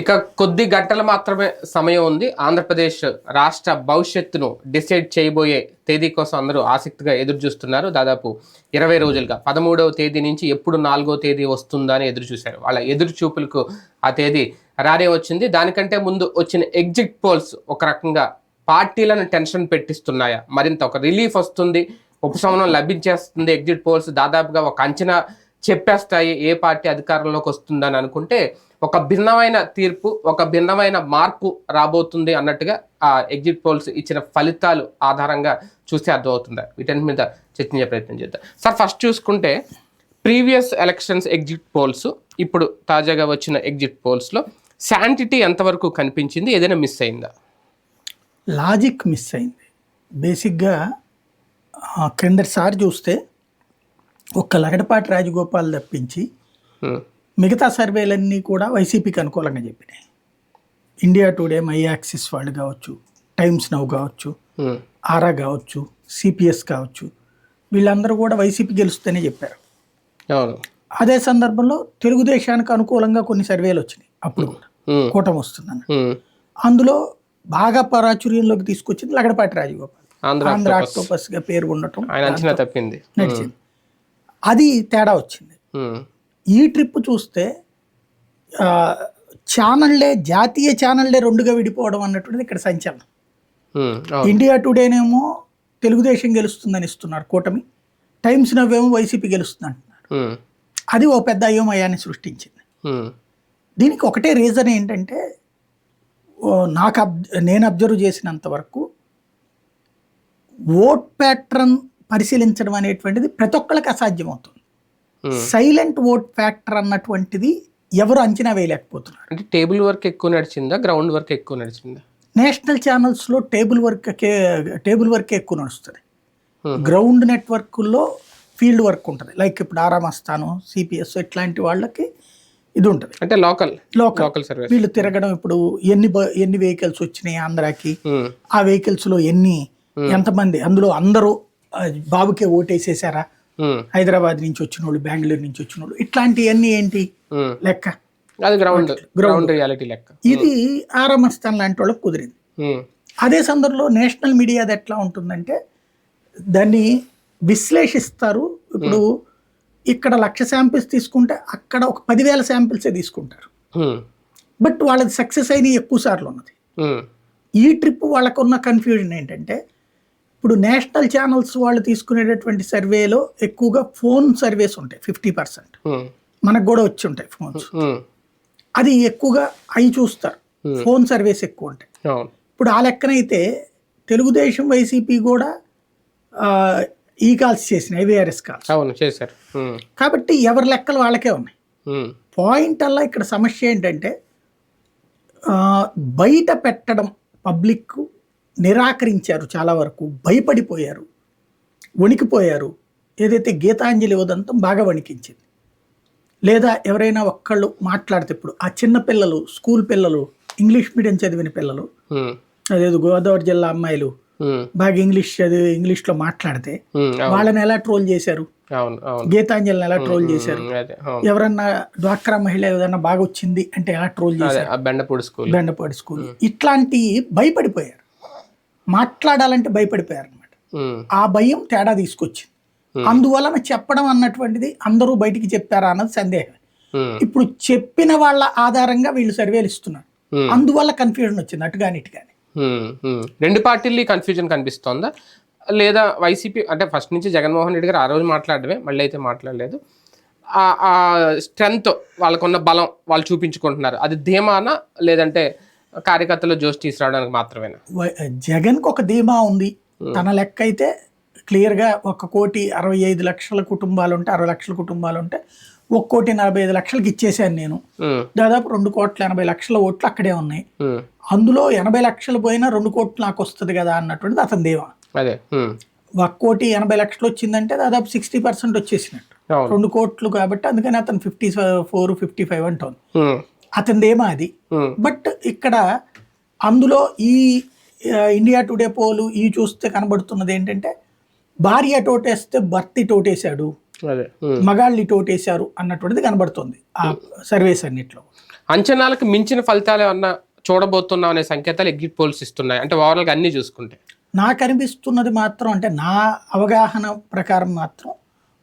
ఇక కొద్ది గంటలు మాత్రమే సమయం ఉంది. ఆంధ్రప్రదేశ్ రాష్ట్ర భవిష్యత్తును డిసైడ్ చేయబోయే తేదీ కోసం అందరూ ఆసక్తిగా ఎదురు చూస్తున్నారు. దాదాపు ఇరవై రోజులుగా పదమూడవ తేదీ నుంచి ఎప్పుడు నాలుగో తేదీ వస్తుందా అని ఎదురు చూశారు. వాళ్ళ ఎదురు చూపులకు ఆ తేదీ రానే వచ్చింది. దానికంటే ముందు వచ్చిన ఎగ్జిట్ పోల్స్ ఒక రకంగా పార్టీలను టెన్షన్ పెట్టిస్తున్నాయా? మరింత ఒక రిలీఫ్ వస్తుంది. ఉపశమనం లభించేస్తుంది. ఎగ్జిట్ పోల్స్ దాదాపుగా ఒక అంచనా చెప్పేస్తాయి ఏ పార్టీ అధికారంలోకి వస్తుందని అనుకుంటే ఒక భిన్నమైన తీర్పు ఒక భిన్నమైన మార్పు రాబోతుంది అన్నట్టుగా ఆ ఎగ్జిట్ పోల్స్ ఇచ్చిన ఫలితాలు ఆధారంగా చూస్తే అర్థమవుతుందా. వీటన్నిటి మీద చర్చించే ప్రయత్నం చేద్దాం. సార్ ఫస్ట్ చూసుకుంటే ప్రీవియస్ ఎలక్షన్స్ ఎగ్జిట్ పోల్స్ ఇప్పుడు తాజాగా వచ్చిన ఎగ్జిట్ పోల్స్లో శాంటిటీ ఎంతవరకు కనిపించింది? ఏదైనా మిస్ అయిందా? లాజిక్ మిస్ అయింది. బేసిక్గా క్రిందటిసారి చూస్తే ఒక్క లగడపాటి రాజగోపాల్ తప్పించి. మిగతా సర్వేలన్నీ కూడా వైసీపీకి అనుకూలంగా చెప్పినాయి ఇండియా టుడే మై యాక్సిస్ వాళ్ళు కావచ్చు టైమ్స్ నవ్ కావచ్చు. ఆరా కావచ్చు సిపిఎస్ కావచ్చు వీళ్ళందరూ కూడా వైసీపీ గెలుస్తుందనే చెప్పారు అదే సందర్భంలో తెలుగుదేశానికి అనుకూలంగా కొన్ని సర్వేలు వచ్చినాయి అప్పుడు కూడా. కూటమి వస్తుందని. అందులో బాగా ప్రాచుర్యంలోకి తీసుకొచ్చింది లగడపాటి రాజగోపాల్ ఆంధ్ర. ఆక్టోపస్గా పేరు ఉండటం నడిచింది అది తేడా వచ్చింది. ఈ ట్రిప్ చూస్తే ఆ, ఛానళ్ళే జాతీయ ఛానళ్ళే రెండుగా విడిపోవడం అన్నటువంటిది ఇక్కడ సంచలనం ఇండియా టుడేనేమో తెలుగుదేశం గెలుస్తుందని ఇస్తున్నారు కూటమి టైమ్స్ నవ్వేమో వైసీపీ గెలుస్తుంది అంటున్నారు. అది ఓ పెద్ద అయోమయాన్ని సృష్టించింది. దీనికి ఒకటే రీజన్ ఏంటంటే నాకు అబ్ నేను అబ్జర్వ్ చేసినంత వరకు ఓట్ ప్యాట్రన్ పరిశీలించడం అనేటువంటిది ప్రతి ఒక్కళ్ళకి అసాధ్యమవుతుంది. హ్మ్. సైలెంట్ ఓట్ ఫ్యాక్టర్ అన్నటువంటిది ఎవరు అంచనా వేయలేకపోతున్నారు. అంటే టేబుల్ వర్క్ ఎక్కువ నడిచిందా? గ్రౌండ్ వర్క్ ఎక్కువ నడిచిందా? నేషనల్ ఛానల్స్లో టేబుల్ వర్క్ టేబుల్ వర్క్ ఎక్కువ నడుస్తుంది. Hmm. గ్రౌండ్ నెట్వర్క్లో ఫీల్డ్ వర్క్ ఉంటుంది. లైక్ ఇప్పుడు ఆరామస్థానం సిపిఎస్ ఇట్లాంటి వాళ్ళకి ఇది ఉంటుంది. అంటే లోకల్. లోకల్. Local service. వీళ్ళు తిరగడం ఇప్పుడు ఎన్ని ఎన్ని వెహికల్స్ వచ్చినాయి ఆంధ్రాకి? ఆ వెహికల్స్లో ఎన్ని ఎంతమంది? అందులో అందరూ ఆ, బాబుకే ఓటేసేసారా? హైదరాబాద్ నుంచి వచ్చిన వాళ్ళు బెంగళూరు నుంచి వచ్చిన వాళ్ళు ఇట్లాంటివన్నీ ఏంటి? లెక్క. అది గ్రౌండ్ గ్రౌండ్ రియాలిటీ లెక్క. ఇది ఆరామస్థాన్ లాంటి వాళ్ళకి కుదిరింది. అదే సందర్భంలో నేషనల్ మీడియాది ఎట్లా ఉంటుందంటే దాన్ని విశ్లేషిస్తారు. ఇప్పుడు ఇక్కడ లక్ష శాంపిల్స్ తీసుకుంటే అక్కడ ఒక పదివేల శాంపిల్సే తీసుకుంటారు. బట్ వాళ్ళది సక్సెస్ అయిన ఎక్కువ సార్లు ఉన్నది. ఈ ట్రిప్ వాళ్ళకున్న కన్ఫ్యూజన్ ఏంటంటే ఇప్పుడు నేషనల్ ఛానల్స్ వాళ్ళు తీసుకునేటటువంటి సర్వేలో ఎక్కువగా ఫోన్ సర్వేస్ ఉంటాయి ఫిఫ్టీ పర్సెంట్. హ్మ్. మనకు కూడా వచ్చి ఉంటాయి ఫోన్స్. హ్మ్. అది ఎక్కువగా అవి చూస్తారు. ఫోన్ సర్వేస్ ఎక్కువ ఉంటాయి. ఇప్పుడు ఆ లెక్కనైతే తెలుగుదేశం వైసీపీ కూడా ఈ కాల్స్ చేసినాయి ఐవీఆర్ఎస్ కాల్స్. అవును చేశారు. కాబట్టి ఎవరి లెక్కలు వాళ్ళకే ఉన్నాయి. పాయింట్ అలా ఇక్కడ సమస్య ఏంటంటే బయట పెట్టడం పబ్లిక్ నిరాకరించారు చాలా వరకు భయపడిపోయారు వణికిపోయారు. ఏదైతే గీతాంజలి ఉదంతం బాగా వణికించింది. లేదా ఎవరైనా ఒక్కళ్ళు మాట్లాడితే ఇప్పుడు ఆ చిన్న పిల్లలు స్కూల్ పిల్లలు ఇంగ్లీష్ మీడియం చదివిన పిల్లలు. అదేదో గోదావరి జిల్లా అమ్మాయిలు. బాగా ఇంగ్లీష్ చదివి ఇంగ్లీష్లో మాట్లాడితే హ్మ్. అవును. వాళ్ళని ఎలా ట్రోల్ చేశారు? గీతాంజలిని ఎలా ట్రోల్ చేశారు? ఎవరన్నా డ్వాక్రా మహిళ ఏదైనా బాగా వచ్చింది అంటే ఎలా ట్రోల్ చేశారు? బెండపూడి స్కూల్. బెండపాడి స్కూల్. ఇట్లాంటి భయపడిపోయారు. మాట్లాడాలంటే భయపడిపోయారు అనమాట. ఆ భయం తేడా తీసుకొచ్చింది. అందువలన చెప్పడం అన్నటువంటిది అందరూ బయటికి చెప్పారా అన్నది సందేహం. ఇప్పుడు చెప్పిన వాళ్ళ ఆధారంగా వీళ్ళు సర్వేలు ఇస్తున్నారు. అందువల్ల కన్ఫ్యూజన్ వచ్చింది అటు కానీ ఇటు కానీ. రెండు పార్టీలు కన్ఫ్యూజన్ కనిపిస్తోందా? లేదా వైసీపీ అంటే ఫస్ట్ నుంచి జగన్మోహన్ రెడ్డి గారు ఆ రోజు మాట్లాడమే మళ్ళీ అయితే మాట్లాడలేదు. ఆ- ఆ స్ట్రెంగ్త్ వాళ్ళకున్న బలం వాళ్ళు చూపించుకుంటున్నారు. అది ధీమానా లేదంటే కార్యకర్తలు జోష్ తీసుకురావడానికి మాత్రమేనా? జగన్కి ఒక ధీమా ఉంది. తన లెక్క అయితే క్లియర్గా ఒక కోటి అరవై ఐదు లక్షల కుటుంబాలు ఉంటే అరవై లక్షల కుటుంబాలు ఉంటే ఒక కోటి నలభై ఐదు లక్షలకి ఇచ్చేసాను నేను. దాదాపు రెండు కోట్ల ఎనభై లక్షల ఓట్లు అక్కడే ఉన్నాయి. అందులో ఎనభై లక్షలు పోయినా రెండు కోట్లు నాకు వస్తుంది కదా అన్నటువంటిది అతని అదే హ్మ్. ఒక కోటి ఎనభై లక్షలు వచ్చిందంటే దాదాపు సిక్స్టీ పర్సెంట్ వచ్చేసినట్టు. రెండు కోట్లు కాబట్టి అందుకని అతను ఫిఫ్టీ ఫోర్ ఫిఫ్టీ ఫైవ్ అంటోంది. హ్మ్. అతని ధీమా అది హ్మ్. బట్ ఇక్కడ అందులో ఈ ఇండియా టుడే పోలు ఈ చూస్తే కనబడుతున్నది ఏంటంటే భార్య టోటేస్తే భర్తీ టోటేశాడు హ్మ్. మగాళ్ళని టోటేశారు అన్నటువంటిది కనబడుతుంది ఆ సర్వేస్ అన్నిట్లో అంచనాలకు మించిన ఫలితాలు ఏమన్నా చూడబోతున్నాం అనే సంకేతాలు ఎగ్జిట్ పోల్స్ ఇస్తున్నాయి అంటే ఓవరాల్గా అన్ని చూసుకుంటే నాకు అనిపిస్తున్నది మాత్రం అంటే నా అవగాహన ప్రకారం మాత్రం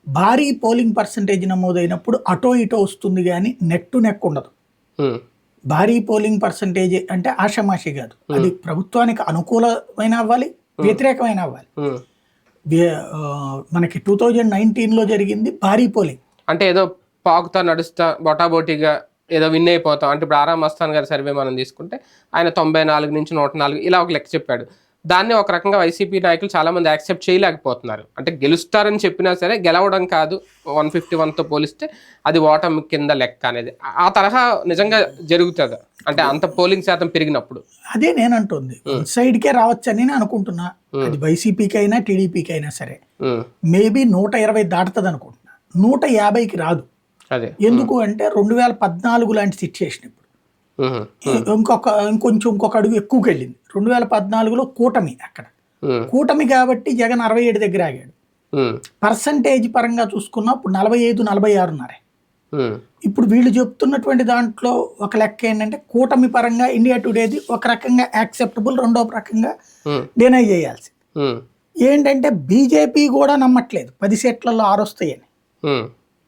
భారీ పోలింగ్ పర్సంటేజ్ నమోదైనప్పుడు అటో ఇటో వస్తుంది కానీ నెక్ టు నెక్ ఉండదు భారీ పోలింగ్ పర్సంటేజ్ అంటే ఆషామాషి కాదు. అది ప్రభుత్వానికి అనుకూలమైన అవ్వాలి వ్యతిరేకమైన అవ్వాలి. మనకి టూ థౌజండ్ నైన్టీన్లో జరిగింది భారీ పోలింగ్. అంటే ఏదో పాకుతా నడుస్తా బొటాబోటీగా ఏదో విన్ అయిపోతాం. అంటే ఇప్పుడు ఆరామ్ మస్తాన్ గారి సర్వే మనం తీసుకుంటే ఆయన తొంభై నాలుగు నుంచి నూట నాలుగు ఇలా ఒక లెక్క చెప్పాడు. దాన్ని ఒక రకంగా వైసీపీ నాయకులు చాలా మంది యాక్సెప్ట్ చేయలేకపోతున్నారు. అంటే గెలుస్తారని చెప్పినా సరే గెలవడం కాదు. వన్ ఫిఫ్టీ వన్తో పోలిస్తే అది ఓటమి కింద లెక్క అనేది. ఆ- తరహా నిజంగా జరుగుతుంది? అంటే అంత పోలింగ్ శాతం పెరిగినప్పుడు. అదే నేను అంటుంది సైడ్కే రావచ్చని నేను అనుకుంటున్నా. అది వైసీపీకి అయినా టీడీపీకి అయినా సరే మేబీ నూట ఇరవై దాటుతుంది అనుకుంటున్నా నూట యాభైకి రాదు. అదే. ఎందుకు అంటే రెండు వేల పద్నాలుగు లాంటి సిచ్యుయేషన్ ఇప్పుడు. ఇంకొక ఇంకొంచెం ఇంకొక అడుగు ఎక్కువకి వెళ్ళింది రెండు వేల పద్నాలుగులో కూటమి అక్కడ. కూటమి కాబట్టి జగన్ అరవై ఏడు దగ్గర ఆగాడు. పర్సంటేజ్ పరంగా చూసుకున్నా ఇప్పుడు నలభై ఐదు నలభై ఆరున్నరే. ఇప్పుడు వీళ్ళు చెప్తున్నటువంటి దాంట్లో ఒక లెక్క ఏంటంటే కూటమి పరంగా ఇండియా టుడేది ఒక రకంగా యాక్సెప్టబుల్ రెండో రకంగా డినై చేయాల్సి. ఏంటంటే బీజేపీ కూడా నమ్మట్లేదు. పది సీట్లలో ఆరు వస్తాయని.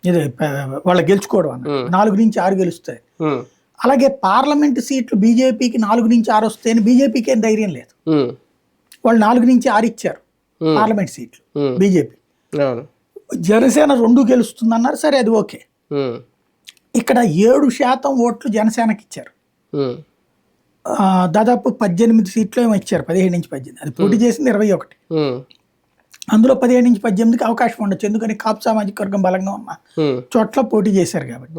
ఇది వాళ్ళు గెలుచుకోవడం అన్న నాలుగు నుంచి ఆరు గెలుస్తాయి. అలాగే పార్లమెంట్ సీట్లు బీజేపీకి నాలుగు నుంచి ఆరు వస్తాయని బీజేపీకి ఏం ధైర్యం లేదు. వాళ్ళు నాలుగు నుంచి ఆరు ఇచ్చారు. పార్లమెంట్ సీట్లు. బీజేపీ. జనసేన రెండు గెలుస్తుంది అన్నారు సరే అది ఓకే. ఇక్కడ ఏడు శాతం ఓట్లు జనసేనకి ఇచ్చారు. దాదాపు పద్దెనిమిది సీట్లు ఏమో ఇచ్చారు పదిహేడు నుంచి పద్దెనిమిది. అది పోటీ చేసింది ఇరవై ఒకటి. అందులో పదిహేడు నుంచి పద్దెనిమిదికి అవకాశం ఉండొచ్చు ఎందుకని కాపు సామాజిక వర్గం బలంగా ఉన్న చోట్ల పోటీ చేశారు కాబట్టి.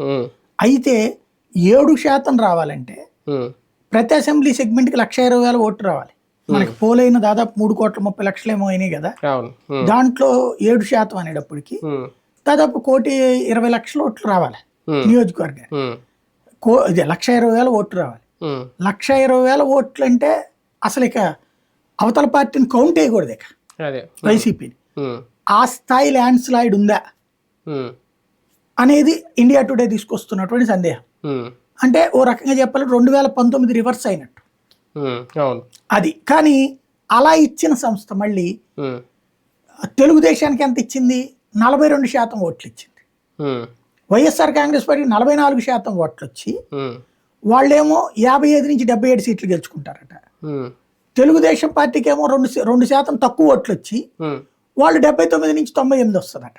అయితే ఏడు శాతం రావాలంటే ప్రతి అసెంబ్లీ సెగ్మెంట్కి లక్ష ఇరవై వేల ఓట్లు రావాలి. మనకి పోలైన దాదాపు మూడు కోట్ల ముప్పై లక్షలు ఏమో అయినాయి కదా. దాంట్లో ఏడు శాతం అనేటప్పటికి దాదాపు కోటి ఇరవై లక్షల ఓట్లు రావాలి. నియోజకవర్గానికి. ఉమ్, కో లక్ష ఇరవై వేల ఓట్లు రావాలి. లక్ష ఇరవై వేల ఓట్లు అంటే అసలు ఇక అవతల పార్టీని కౌంట్ వేయకూడదు ఇక. వైసీపీని. ఆ స్థాయి ల్యాండ్ స్లైడ్ ఉందా? అనేది ఇండియా టుడే తీసుకొస్తున్నటువంటి సందేహం. అంటే ఓ రకంగా చెప్పాలి రెండు వేల పంతొమ్మిది రివర్స్ అయినట్టు. అది. కానీ అలా ఇచ్చిన సంస్థ మళ్ళీ తెలుగుదేశానికి ఎంత ఇచ్చింది? నలభై రెండు శాతం ఓట్లు ఇచ్చింది. వైఎస్ఆర్ కాంగ్రెస్ పార్టీ నలభై నాలుగు శాతం ఓట్లు వచ్చి వాళ్ళేమో యాభై ఐదు నుంచి డెబ్బై ఏడు సీట్లు గెలుచుకుంటారట. తెలుగుదేశం పార్టీకి ఏమో రెండు రెండు శాతం తక్కువ ఓట్లు వచ్చి వాళ్ళు డెబ్బై తొమ్మిది నుంచి తొంభై ఎనిమిది వస్తుందట.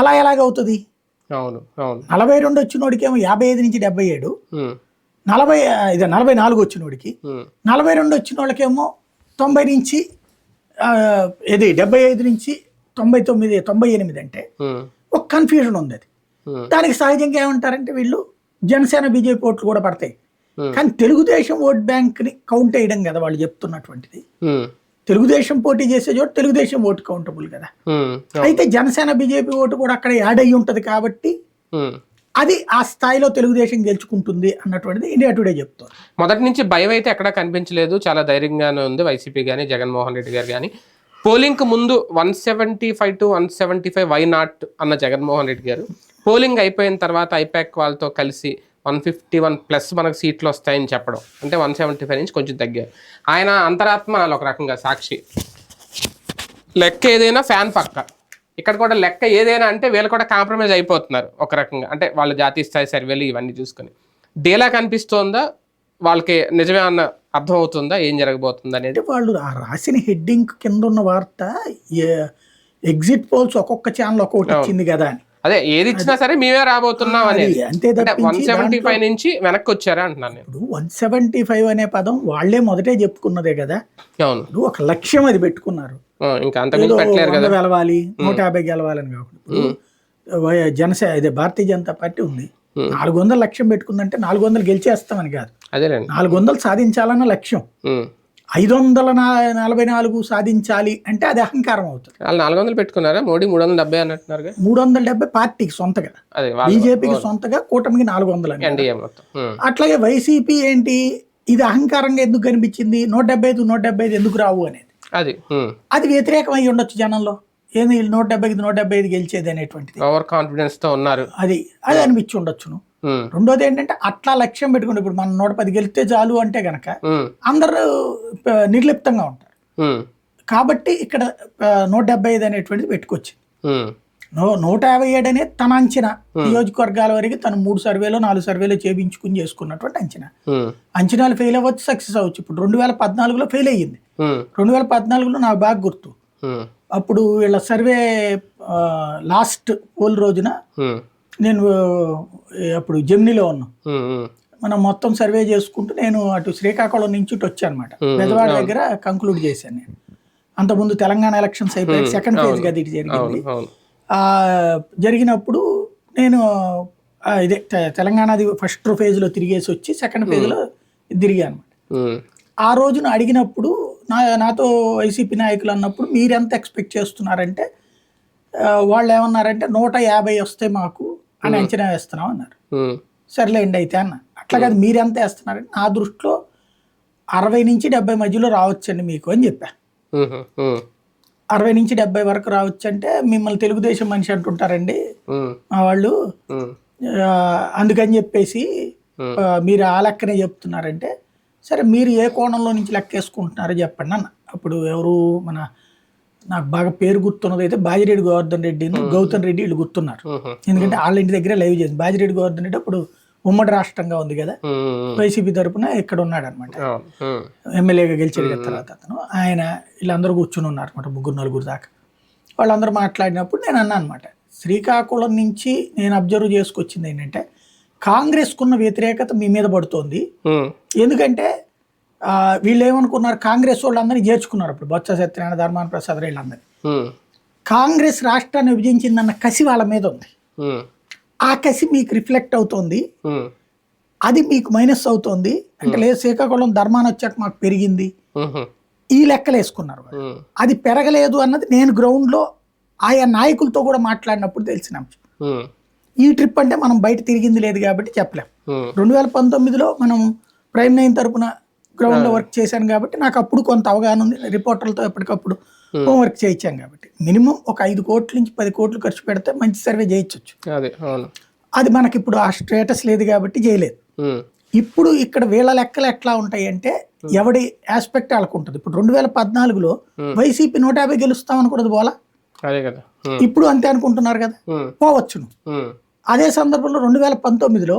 అలా ఎలాగవుతుంది? అవును అవును. నలభై రెండు వచ్చినోడికేమో యాభై ఐదు నుంచి డెబ్బై ఏడు. నలభై ఇది నలభై నాలుగు వచ్చినోడికి. నలభై రెండు వచ్చిన వాళ్ళకేమో తొంభై నుంచి ఇది డెబ్బై ఐదు నుంచి తొంభై తొమ్మిది తొంభై ఎనిమిది అంటే ఒక కన్ఫ్యూజన్ ఉంది అది. దానికి సహజంగా ఏమంటారంటే వీళ్ళు జనసేన బీజేపీ ఓట్లు కూడా పడతాయి. కానీ తెలుగుదేశం ఓట్ బ్యాంక్ని కౌంట్ వేయడం కదా వాళ్ళు చెప్తున్నటువంటిది. తెలుగుదేశం పోటీ చేసే చోట తెలుగుదేశం ఓటు కౌంటబుల్ కదా. అయితే జనసేన బీజేపీ ఓటు కూడా అక్కడ యాడ్ అయ్యి ఉంటుంది కాబట్టి. అది ఆ స్థాయిలో తెలుగుదేశం గెలుచుకుంటుంది అన్నటువంటిది ఇండియా టుడే చెప్తుంది. మొదటి నుంచి భయం అయితే ఎక్కడా కనిపించలేదు. చాలా ధైర్యంగానే ఉంది వైసీపీ కానీ జగన్మోహన్ రెడ్డి గారు కానీ పోలింగ్కి ముందు one seventy five to one seventy five why not అన్న జగన్మోహన్ రెడ్డి గారు. పోలింగ్ అయిపోయిన తర్వాత ఐపాక్ వాళ్ళతో కలిసి వన్ ఫిఫ్టీ వన్ ప్లస్ మనకు సీట్లు వస్తాయని చెప్పడం. అంటే వన్ సెవెంటీ ఫైవ్ నుంచి కొంచెం తగ్గారు. ఆయన అంతరాత్మ నాలో ఒక రకంగా సాక్షి. లెక్క ఏదైనా ఫ్యాన్ పక్క. ఇక్కడ కూడా లెక్క ఏదైనా అంటే వీళ్ళు కూడా కాంప్రమైజ్ అయిపోతున్నారు ఒక రకంగా. అంటే వాళ్ళ జాతీయ స్థాయి సర్వేలు ఇవన్నీ చూసుకొని. డేలా కనిపిస్తోందా? వాళ్ళకి నిజమే అన్న అర్థం అవుతుందా ఏం జరగబోతుంది అనేది? వాళ్ళు ఆ రాసిన హెడ్డింగ్ కింద ఉన్న వార్త ఎగ్జిట్ పోల్స్ ఒక్కొక్క ఛానల్ ఒక్కొక్కటి ఇచ్చింది కదా అని. అదే ఏది ఇచ్చినా సరే మేమే రాబోతున్నాం అనేది. అది అంతే వన్ సెవెంటీ ఫైవ్ నుంచి వెనక్కి వచ్చారా అంటున్నాను నేను. ఇప్పుడు వన్ సెవెంటీ ఫైవ్ అనే పదం వాళ్ళే మొదటే చెప్పుకున్నదే కదా. అవును. ఒక లక్ష్యం అది పెట్టుకున్నారు. ఇంకా అంతకుమించి ఏదో పెట్టలేరు కదా. గెలవాలి నూట యాభై గెలవాలని కాకుండా. జనసేన ఇదే భారతీయ జనతా పార్టీ ఉంది. నాలుగు వందల లక్ష్యం పెట్టుకుందంటే నాలుగు వందలు గెలిచేస్తామని కాదు. నాలుగు వందలు సాధించాలన్న లక్ష్యం. ఐదు వందల నలభై నాలుగు సాధించాలి అంటే అది అహంకారం అవుతుంది. వాళ్ళు నాలుగు వందలు పెట్టుకున్నారా? మోడీ మూడు వందల డెబ్బై అన్నట్టున్నారుగా మూడు వందల డెబ్బై పార్టీకి సొంతగా బీజేపీకి సొంతగా కూటమికి నాలుగు వందలు. అట్లాగే వైసీపీ ఏంటి? ఇది అహంకారంగా ఎందుకు కనిపించింది? నూట డెబ్బై ఐదు నూట డెబ్బై ఐదు ఎందుకు రావు అనేది. అది. అది వ్యతిరేకం అయి ఉండొచ్చు జనంలో. ఏంది నూట డెబ్బై ఐదు నూట డెబ్బై ఐదు గెలిచేది అనేటువంటిది. ఓవర్ కాన్ఫిడెన్స్తో ఉన్నారు. అది అది అనిపించి ఉండొచ్చును. రెండోది ఏంటంటే అట్లా లక్ష్యం పెట్టుకుని ఇప్పుడు మనం నూట పది గెలిస్తే చాలు అంటే గనక అందరూ నిర్లిప్తంగా ఉంటారు. కాబట్టి ఇక్కడ నూట డెబ్బై ఐదు అనేటువంటిది పెట్టుకొచ్చింది. నూట యాభై ఏడు అనేది తన అంచనా. నియోజకవర్గాల వరకు తను మూడు సర్వేలు నాలుగు సర్వేలు చేయించుకుని చేసుకున్నటువంటి అంచనా. అంచనాలు ఫెయిల్ అవ్వచ్చు సక్సెస్ అవ్వచ్చు. ఇప్పుడు రెండు వేల పద్నాలుగులో ఫెయిల్ అయ్యింది. రెండు వేల పద్నాలుగులో నాకు బాగా గుర్తు. అప్పుడు వీళ్ళ సర్వే లాస్ట్ పోల్ రోజున నేను అప్పుడు జెమ్నీలో ఉన్నాం. మనం మొత్తం సర్వే చేసుకుంటూ నేను అటు శ్రీకాకుళం నుంచి ఇటు వచ్చాను అనమాట. బెజవాడ దగ్గర కంక్లూడ్ చేశాను నేను. అంతకుముందు తెలంగాణ ఎలక్షన్స్ అయిపోయాయి సెకండ్ ఫేజ్ కదా ఇటు జరిగింది. జరిగినప్పుడు నేను ఇదే తెలంగాణది ఫస్ట్ ఫేజ్లో తిరిగేసి వచ్చి సెకండ్ ఫేజ్లో తిరిగాను అనమాట ఆ రోజున అడిగినప్పుడు నా నాతో వైసీపీ నాయకులు అన్నప్పుడు మీరు ఎంత ఎక్స్పెక్ట్ చేస్తున్నారంటే వాళ్ళు ఏమన్నారంటే నూట యాభై వస్తే మాకు అని అంచనా వేస్తున్నాం అన్నారు. సర్లేండి అయితే అన్న. అట్లా కాదు మీరు ఎంత వేస్తున్నారంటే నా దృష్టిలో అరవై నుంచి డెబ్బై మధ్యలో రావచ్చండి మీకు అని చెప్పా. అరవై నుంచి డెబ్బై వరకు రావచ్చు అంటే మిమ్మల్ని తెలుగుదేశం మనిషి అంటుంటారండి. మా వాళ్ళు అందుకని చెప్పేసి మీరు ఆ లెక్కనే చెప్తున్నారంటే సరే మీరు ఏ కోణంలో నుంచి లెక్కేసుకుంటున్నారో చెప్పండి అన్న. అప్పుడు ఎవరు మన నాకు బాగా పేరు గుర్తున్నది అయితే బాజిరెడ్డి గోవర్ధన్ రెడ్డి గౌతమ్ రెడ్డి వీళ్ళు గుర్తున్నారు. ఎందుకంటే వాళ్ళ ఇంటి దగ్గర లైవ్ చేసింది బాజిరెడ్డి గోవర్ధన్ రెడ్డి అప్పుడు ఉమ్మడి రాష్ట్రంగా ఉంది కదా. వైసీపీ తరపున ఇక్కడ ఉన్నాడు అనమాట ఎమ్మెల్యేగా గెలిచాడు కదా తర్వాత అతను. ఆయన వీళ్ళందరూ కూర్చుని ఉన్నారు అనమాట ముగ్గురు నలుగురు దాకా. వాళ్ళందరూ మాట్లాడినప్పుడు నేను అన్నా అనమాట శ్రీకాకుళం నుంచి నేను అబ్జర్వ్ చేసుకొచ్చింది ఏంటంటే కాంగ్రెస్కున్న వ్యతిరేకత మీ మీద పడుతోంది. ఎందుకంటే వీళ్ళు ఏమనుకున్నారు కాంగ్రెస్ వాళ్ళందరినీ చేర్చుకున్నారు అప్పుడు. బొత్స సత్యనారాయణ ధర్మాన ప్రసాద్ వీళ్ళందరినీ. కాంగ్రెస్ రాష్ట్రాన్ని విభజించిందన్న కసి వాళ్ళ మీద ఉంది. ఆ కసి మీకు రిఫ్లెక్ట్ అవుతోంది. అది మీకు మైనస్ అవుతోంది. అంటే లేదు శ్రీకాకుళం ధర్మాన వచ్చాక మాకు పెరిగింది. ఈ లెక్కలు వేసుకున్నారు అది పెరగలేదు అన్నది నేను గ్రౌండ్లో ఆయా నాయకులతో కూడా మాట్లాడినప్పుడు తెలిసిన అంశం. ఈ ట్రిప్ అంటే మనం బయట తిరిగింది లేదు కాబట్టి చెప్పలేం. రెండు వేల పంతొమ్మిదిలో మనం ప్రైమ్ నైన్ తరపున గ్రౌండ్లో వర్క్ చేశాను కాబట్టి నాకు అప్పుడు కొంత అవగాహన ఉంది. రిపోర్టర్లతో ఎప్పటికప్పుడు హోంవర్క్ చేయించాం కాబట్టి. మినిమం ఒక ఐదు కోట్ల నుంచి పది కోట్లు ఖర్చు పెడితే మంచి సర్వే చేయించవచ్చు అదే మనకి ఇప్పుడు ఆ స్టేటస్ లేదు కాబట్టి చేయలేదు. ఉమ్, ఇప్పుడు ఇక్కడ వీళ్ళ లెక్కలు ఎట్లా ఉంటాయి అంటే ఎవడి ఆస్పెక్ట్ వాళ్ళకు ఉంటుంది. ఇప్పుడు రెండు వేల పద్నాలుగులో వైసీపీ నూట యాభై గెలుస్తాం అనుకున్నది పోలా అదే కదా. ఉమ్, ఇప్పుడు అంతే అనుకుంటున్నారు కదా? పోవచ్చును అదే సందర్భంలో రెండు వేల పంతొమ్మిదిలో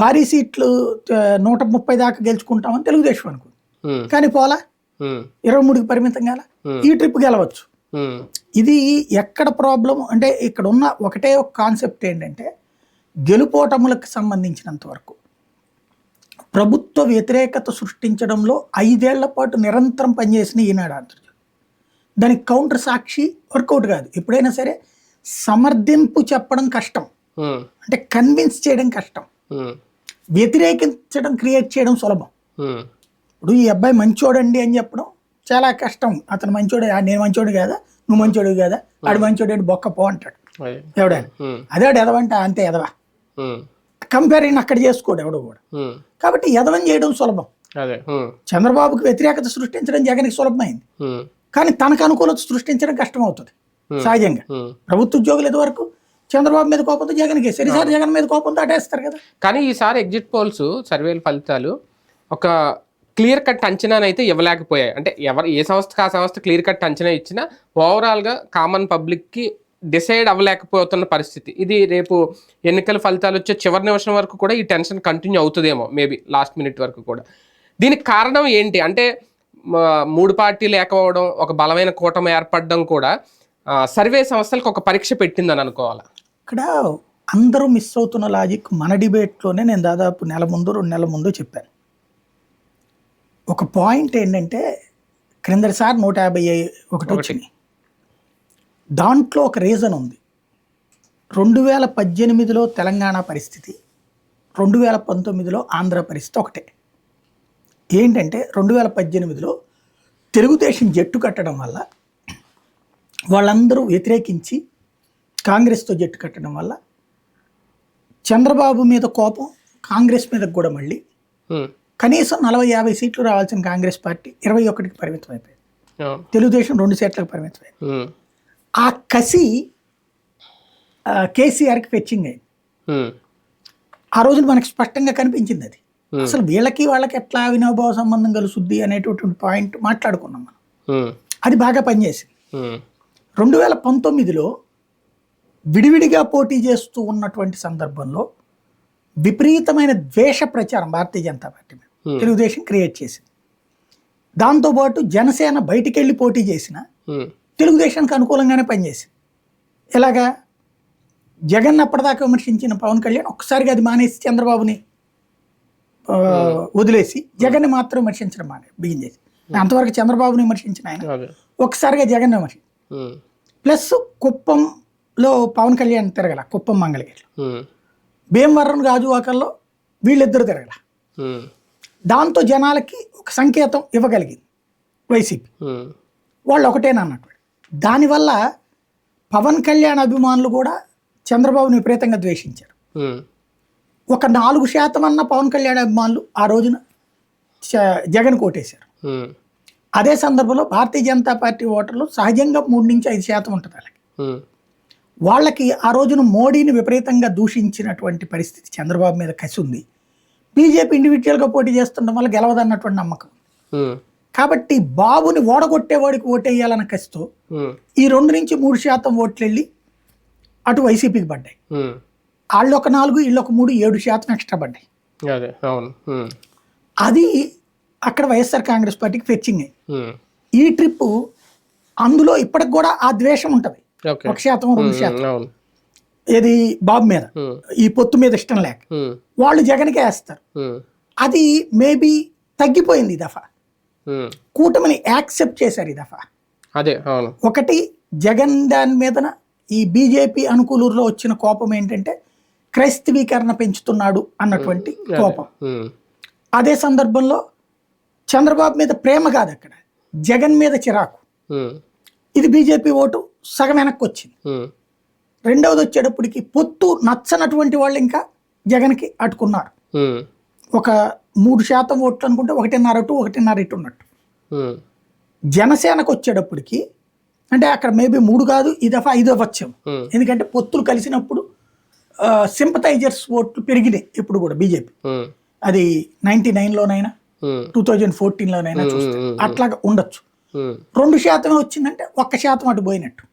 భారీ సీట్లు నూట ముప్పై దాకా గెలుచుకుంటామని తెలుగుదేశం అనుకుంది. కానీ పోలా? ఇరవై మూడుకి పరిమితం కాల. ఈ ట్రిప్ గెలవచ్చు. ఇది ఎక్కడ ప్రాబ్లం అంటే ఇక్కడ ఉన్న ఒకటే ఒక కాన్సెప్ట్ ఏంటంటే గెలుపోటములకు సంబంధించినంత వరకు ప్రభుత్వ వ్యతిరేకత సృష్టించడంలో ఐదేళ్ళ పాటు నిరంతరం పనిచేసిన ఈనాడు ఆంధ్రజ్యోతి దానికి కౌంటర్ సాక్షి వర్కౌట్ కాదు. ఎప్పుడైనా సరే సమర్థింపు చెప్పడం కష్టం. అంటే కన్విన్స్ చేయడం కష్టం. వ్యతిరేకించడం క్రియేట్ చేయడం సులభం. ఇప్పుడు ఈ అబ్బాయి మంచోడండి అని చెప్పడం చాలా కష్టం. అతను మంచోడే "ఆ, నేను మంచోడు కాదా? నువ్వు మంచోడు కాదా? ఆడు మంచోడు అంటే బొక్క పో అంటాడు. ఎవడైనా. అదే ఎదవంటే అంతే ఎదవా. కంపేరింగ్ అక్కడ చేసుకోడు ఎవడు కూడా. కాబట్టి ఎదవం చేయడం సులభం. చంద్రబాబుకి వ్యతిరేకత సృష్టించడం జగన్కి సులభమైంది. కానీ తనకు అనుకూలత సృష్టించడం కష్టం అవుతుంది సహజంగా. ప్రభుత్వ ఉద్యోగులు ఇదివరకు చంద్రబాబు మీద కోపంతో జగన్కి సరిసారి జగన్ మీద కోపంతో అటేస్తారు కదా. కానీ ఈసారి ఎగ్జిట్ పోల్స్ సర్వేల ఫలితాలు ఒక క్లియర్ కట్ అంచనానైతే ఇవ్వలేకపోయాయి. అంటే ఎవరు ఏ సంస్థకి ఆ సంస్థ క్లియర్ కట్ అంచనా ఇచ్చినా ఓవరాల్గా కామన్ పబ్లిక్కి డిసైడ్ అవ్వలేకపోతున్న పరిస్థితి. ఇది రేపు ఎన్నికల ఫలితాలు వచ్చే చివరి నిమిషం వరకు కూడా ఈ టెన్షన్ కంటిన్యూ అవుతుందేమో మేబీ లాస్ట్ మినిట్ వరకు కూడా. దీనికి కారణం ఏంటి? అంటే మూడు పార్టీలు ఏకవడం ఒక బలమైన కూటమి ఏర్పడడం కూడా సర్వే సంస్థలకు ఒక పరీక్ష పెట్టిందని అనుకోవాలి? ఇక్కడ అందరూ మిస్ అవుతున్న లాజిక్ మన డిబేట్లోనే నేను దాదాపు నెల ముందు రెండు నెలల ముందు చెప్పాను. ఒక పాయింట్ ఏంటంటే క్రిందటిసారి నూట యాభై ఒకటి వచ్చినాయి దాంట్లో ఒక రీజన్ ఉంది. రెండు వేల పద్దెనిమిదిలో తెలంగాణ పరిస్థితి రెండు వేల పంతొమ్మిదిలో ఆంధ్ర పరిస్థితి ఒకటే. ఏంటంటే రెండు వేల పద్దెనిమిదిలో తెలుగుదేశం జట్టు కట్టడం వల్ల వాళ్ళందరూ వ్యతిరేకించి కాంగ్రెస్తో జట్టు కట్టడం వల్ల చంద్రబాబు మీద కోపం కాంగ్రెస్ మీద కూడా మళ్ళీ. కనీసం నలభై యాభై సీట్లు రావాల్సిన కాంగ్రెస్ పార్టీ ఇరవై ఒకటికి పరిమితం అయిపోయింది. తెలుగుదేశం రెండు సీట్లకు పరిమితం అయింది ఆ కసి కేసీఆర్కి ఫెచ్చింగ్ అయింది. ఆ రోజున మనకి స్పష్టంగా కనిపించింది అది. అసలు వీళ్ళకి వాళ్ళకి ఎట్లా అవినాభావ సంబంధం కలుసుద్ది అనేటటువంటి పాయింట్ మాట్లాడుకున్నాం మనం. అది బాగా పనిచేసింది. రెండు వేల పంతొమ్మిదిలో విడివిడిగా పోటీ చేస్తూ ఉన్నటువంటి సందర్భంలో విపరీతమైన ద్వేష ప్రచారం భారతీయ జనతా పార్టీ మీద Hmm. తెలుగుదేశం క్రియేట్ చేసింది. దాంతోపాటు జనసేన బయటికి వెళ్ళి పోటీ చేసిన ఉమ్, తెలుగుదేశానికి అనుకూలంగానే పనిచేసింది. ఎలాగా? జగన్ అప్పటిదాకా విమర్శించిన పవన్ కళ్యాణ్ ఒక్కసారిగా అది మానేసి చంద్రబాబుని ఆ, వదిలేసి జగన్ని మాత్రం విమర్శించడం మానే బిగిన్ చేసి. అంతవరకు చంద్రబాబుని విమర్శించిన ఆయన ఒక్కసారిగా జగన్ విమర్శించి ప్లస్ కుప్పంలో పవన్ కళ్యాణ్ తిరగల కుప్పం మంగళగిరిలో. భీమవరం గాజువాకల్లో వీళ్ళిద్దరు తిరగల. దాంతో జనాలకి ఒక సంకేతం ఇవ్వగలిగింది వైసీపీ. వాళ్ళు ఒకటేనా అన్నట్టు దానివల్ల పవన్ కళ్యాణ్ అభిమానులు కూడా చంద్రబాబుని విపరీతంగా ద్వేషించారు. ఒక నాలుగు శాతం అన్న పవన్ కళ్యాణ్ అభిమానులు ఆ రోజున జగన్ కోటేశారు. అదే సందర్భంలో భారతీయ జనతా పార్టీ ఓటర్లు సహజంగా మూడు నుంచి ఐదు శాతం ఉంటుంది వాళ్ళకి. వాళ్ళకి ఆ రోజున మోడీని విపరీతంగా దూషించినటువంటి పరిస్థితి చంద్రబాబు మీద కసి ఉంది బీజేపీ ఇండివిజువల్గా పోటీ చేస్తుండడం వల్ల గెలవదన్నటువంటి నమ్మకం. కాబట్టి బాబుని ఓడగొట్టేవాడికి ఓటేయాలన్న కసితో ఈ రెండు నుంచి మూడు శాతం ఓట్లు వెళ్ళి అటు వైసీపీకి పడ్డాయి. వాళ్ళు ఒక నాలుగు వీళ్ళు ఒక మూడు ఏడు శాతం ఎక్స్ట్రా పడ్డాయి. అది అక్కడ వైఎస్ఆర్ కాంగ్రెస్ పార్టీకి ఫెచ్చింగ్ ఉమ్, ఈ ట్రిప్ అందులో ఇప్పటికి కూడా ఆ ద్వేషం ఉంటుంది. ఒక శాతం రెండు ఉమ్, శాతం. ఏది బాబు మీద? ఉమ్, ఈ పొత్తు మీద ఇష్టం లేక. వాళ్ళు జగన్కే వేస్తారు. అది మేబీ తగ్గిపోయింది ఈ దఫా. కూటమిని యాక్సెప్ట్ చేశారు ఈ దఫా. అదే ఒకటి జగన్ దాని మీదన ఈ బీజేపీ అనుకూలూరులో వచ్చిన కోపం ఏంటంటే క్రైస్తవీకరణ పెంచుతున్నాడు అన్నటువంటి కోపం. అదే సందర్భంలో చంద్రబాబు మీద ప్రేమ కాదు అక్కడ. జగన్ మీద చిరాకు. ఇది బీజేపీ ఓటు సగం వెనక్కి వచ్చింది. రెండవది వచ్చేటప్పటికి పొత్తు నచ్చనటువంటి వాళ్ళు ఇంకా జగన్కి అట్టుకున్నారు ఒక మూడు శాతం ఓట్లు అనుకుంటే ఒకటిన్నర టు ఒకటిన్నర ఇటు ఉన్నట్టు. జనసేనకు వచ్చేటప్పటికి అంటే అక్కడ మేబీ మూడు కాదు ఈ దఫా ఐదో వచ్చాం. ఎందుకంటే పొత్తులు కలిసినప్పుడు సింపతైజర్స్ ఓట్లు పెరిగినాయి ఇప్పుడు కూడా బీజేపీ. అది నైన్టీ నైన్లోనైనా టూ థౌజండ్ ఫోర్టీన్లోనైనా చూస్తే. అట్లాగా ఉండొచ్చు. రెండు శాతమే వచ్చిందంటే ఒక్క శాతం అటు పోయినట్టు.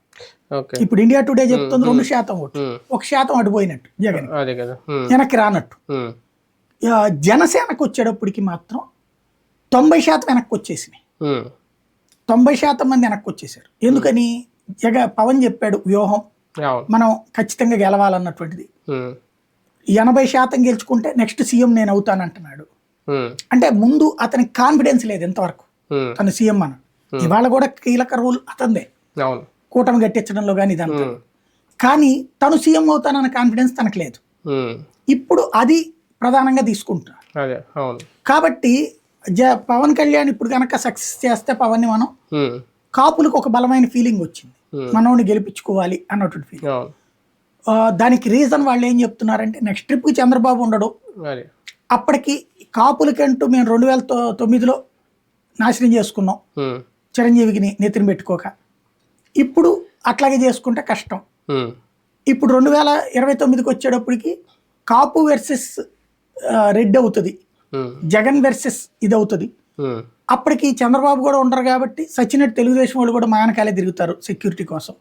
ఇప్పుడు ఇండియా టుడే చెప్తుంది రెండు శాతం ఓటు. ఒక శాతం అటు పోయినట్టు జగన్. వెనక్కి రానట్టు. జనసేనకు వచ్చేటప్పటికి మాత్రం తొంభై శాతం వెనక్కి వచ్చేసినాయి. తొంభై శాతం మంది వెనక్కి వచ్చేసారు ఎందుకని? జగ పవన్ చెప్పాడు వ్యూహం. మనం ఖచ్చితంగా గెలవాలన్నటువంటిది. ఎనభై శాతం గెలుచుకుంటే నెక్స్ట్ సీఎం నేను అవుతానంటున్నాడు. అంటే ముందు అతనికి కాన్ఫిడెన్స్ లేదు ఎంతవరకు తను సీఎం అని ఇవాళ కూడా కీలక రూల్ అతందే కూటమి కట్టించడంలో కానీ ఇదంతా కానీ తను సీఎం అవుతానన్న కాన్ఫిడెన్స్ తనకు లేదు. ఇప్పుడు అది ప్రధానంగా అవును. కాబట్టి పవన్ కళ్యాణ్ ఇప్పుడు కనుక సక్సెస్ చేస్తే పవన్ని మనం కాపులకు ఒక బలమైన ఫీలింగ్ వచ్చింది. మనోని గెలిపించుకోవాలి అన్నటువంటి ఫీలింగ్ దానికి రీజన్ వాళ్ళు ఏం చెప్తున్నారంటే నెక్స్ట్ ట్రిప్కి చంద్రబాబు ఉండడు. అప్పటికి కాపులకంటూ మేము రెండు వేల తొమ్మిదిలో నాశనం చేసుకున్నాం. చిరంజీవికి నెత్తిన పెట్టుకోక. ఇప్పుడు అట్లాగే చేసుకుంటే కష్టం. ఇప్పుడు రెండు వేల ఇరవై తొమ్మిదికి వచ్చేటప్పటికి కాపు వెర్సెస్ రెడ్ అవుతుంది. జగన్ వెర్సెస్ ఇది అవుతుంది అప్పటికి చంద్రబాబు కూడా ఉండరు కాబట్టి సచ్చినట్టు తెలుగుదేశం వాళ్ళు కూడా మానకాలే తిరుగుతారు సెక్యూరిటీ కోసం.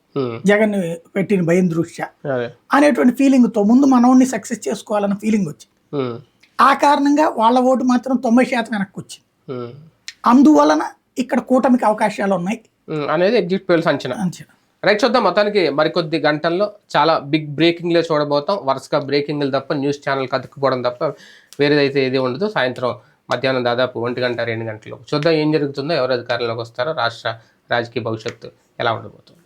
జగన్ పెట్టిన భయం దృష్ట్యా అనేటువంటి ఫీలింగ్తో ముందు మనోడిని సక్సెస్ చేసుకోవాలన్న ఫీలింగ్ వచ్చింది. ఆ కారణంగా వాళ్ళ ఓటు మాత్రం తొంభై శాతం వెనక్కి వచ్చింది. అందువలన ఇక్కడ కూటమికి అవకాశాలు ఉన్నాయి. అనేది ఎగ్జిట్ పోల్స్ అంచనా. అంచనా. రైట్ చూద్దాం. మొత్తానికి మరికొద్ది గంటల్లో చాలా బిగ్ బ్రేకింగ్లే చూడబోతాం. వరుసగా బ్రేకింగ్లు తప్ప న్యూస్ ఛానల్ కతుక్కుపోవడం తప్ప వేరేదైతే ఏది ఉండదు. సాయంత్రం మధ్యాహ్నం దాదాపు ఒంటి గంట రెండు గంటలు చూద్దాం ఏం జరుగుతుందో ఎవరు అధికారంలోకి వస్తారో రాష్ట్ర రాజకీయ భవిష్యత్తు ఎలా ఉండబోతుంది.